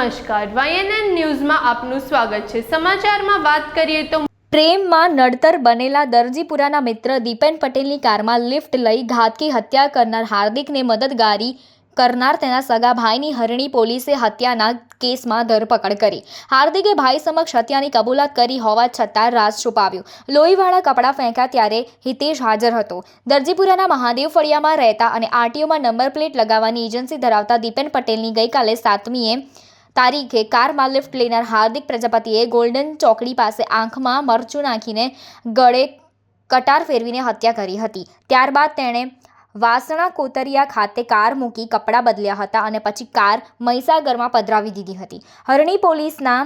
નમસ્કાર. વાયએનએન ન્યૂઝમાં આપનું સ્વાગત છે. સમાચારમાં વાત કરીએ તો પ્રેમમાં નડતર બનેલા દરજીપુરાના મિત્ર દીપેન પટેલની કારમાં લિફ્ટ લઈ ઘાતકી હત્યા કરનાર હાર્દિકને મદદગારી કરનાર તેના સગા ભાઈની હરણી પોલીસે હત્યાના કેસમાં ધરપકડ કરી. હાર્દિકે ભાઈ સમક્ષ હત્યાની કબૂલાત કરી હોવા છતાં રાજ છુપાવ્યું. લોહીવાળા કપડાં ફેંક્યા ત્યારે હિતેશ હાજર હતો. દરજીપુરાના મહાદેવ ફળિયામાં રહેતા અને આરટીઓમાં નંબર પ્લેટ લગાવવાની એજન્સી ધરાવતા દીપેન પટેલની ગઈકાલે સાતમીએ તારીખે કારમાં લિફ્ટ લેનાર હાર્દિક પ્રજાપતિએ ગોલ્ડન ચોકડી પાસે આંખમાં મરચું નાખીને ગળે કટાર ફેરવીને હત્યા કરી હતી. ત્યારબાદ તેણે વાસણા કોતરિયા ખાતે કાર મૂકી કપડાં બદલ્યા હતા અને પછી કાર મહીસાગરમાં પધરાવી દીધી હતી. હરણી પોલીસના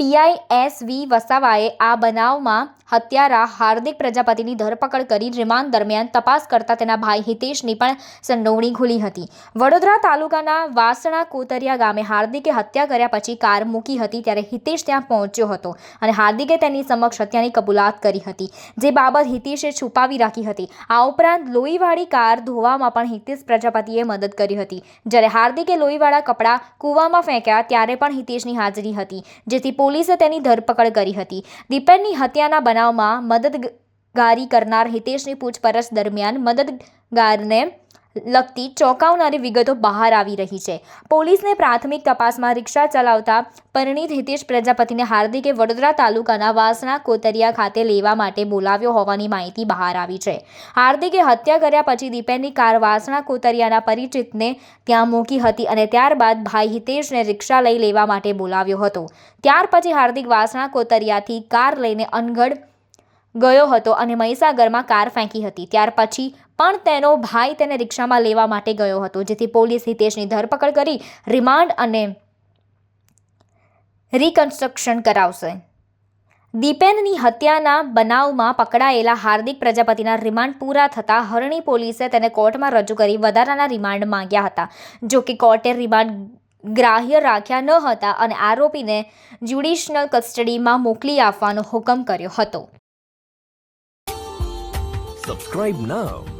પીઆઈ એસ વી વસાવાએ આ બનાવમાં હત્યારા હાર્દિક પ્રજાપતિની ધરપકડ કરી રિમાન્ડ દરમિયાન તપાસ કરતા તેના ભાઈ હિતેશની પણ સંડોવણી ખુલી હતી. વડોદરા તાલુકાના વાસણા કોતરિયા ગામે હાર્દિકે હત્યા કર્યા પછી કાર મૂકી હતી ત્યારે હિતેશ ત્યાં પહોંચ્યો હતો અને હાર્દિકે તેની સમક્ષ હત્યાની કબૂલાત કરી હતી, જે બાબત હિતેશે છુપાવી રાખી હતી. આ ઉપરાંત લોહીવાળી કાર ધોવામાં પણ હિતેશ પ્રજાપતિએ મદદ કરી હતી. જ્યારે હાર્દિકે લોહીવાળા કપડાં કૂવામાં ફેંક્યા ત્યારે પણ હિતેશની હાજરી હતી, જેથી પોલીસે તેની ધરપકડ કરી હતી. દીપેનની હત્યાના બનાવમાં મદદગારી કરનાર હિતેશની પૂછપરછ દરમિયાન મદદગારને લગતી ચોંકાવનારી વિગતો બહાર આવી રહી છે. પોલીસને પ્રાથમિક તપાસમાં રિક્ષા ચલાવતા પરિણીત હિતેશ પ્રજાપતિને હાર્દિકે વડોદરા તાલુકાના વાસણા કોતરિયા ખાતે લેવા માટે બોલાવ્યો હોવાની માહિતી બહાર આવી છે. હાર્દિકે હત્યા કર્યા પછી દીપેનની કાર વાસણા કોતરિયાના પરિચિતને ત્યાં મૂકી હતી અને ત્યારબાદ ભાઈ હિતેશને રિક્ષા લઈ લેવા માટે બોલાવ્યો હતો. ત્યાર પછી હાર્દિક વાસણા કોતરિયાથી કાર લઈને અનગઢ ગયો હતો અને મહીસાગરમાં કાર ફેંકી હતી. ત્યાર પછી પણ તેનો ભાઈ તેને રિક્ષામાં લેવા માટે ગયો હતો, જેથી પોલીસ હિતેશની ધરપકડ કરી રિમાન્ડ અને રિકન્સ્ટ્રક્શન કરાવશે. દીપેનની હત્યાના બનાવમાં પકડાયેલા હાર્દિક પ્રજાપતિના રિમાન્ડ પૂરા થતાં હરણી પોલીસે તેને કોર્ટમાં રજૂ કરી વધારાના રિમાન્ડ માંગ્યા હતા. જો કે કોર્ટે રિમાન્ડ ગ્રાહ્ય રાખ્યા ન હતા અને આરોપીને જ્યુડિશનલ કસ્ટડીમાં મોકલી આપવાનો હુકમ કર્યો હતો. Subscribe now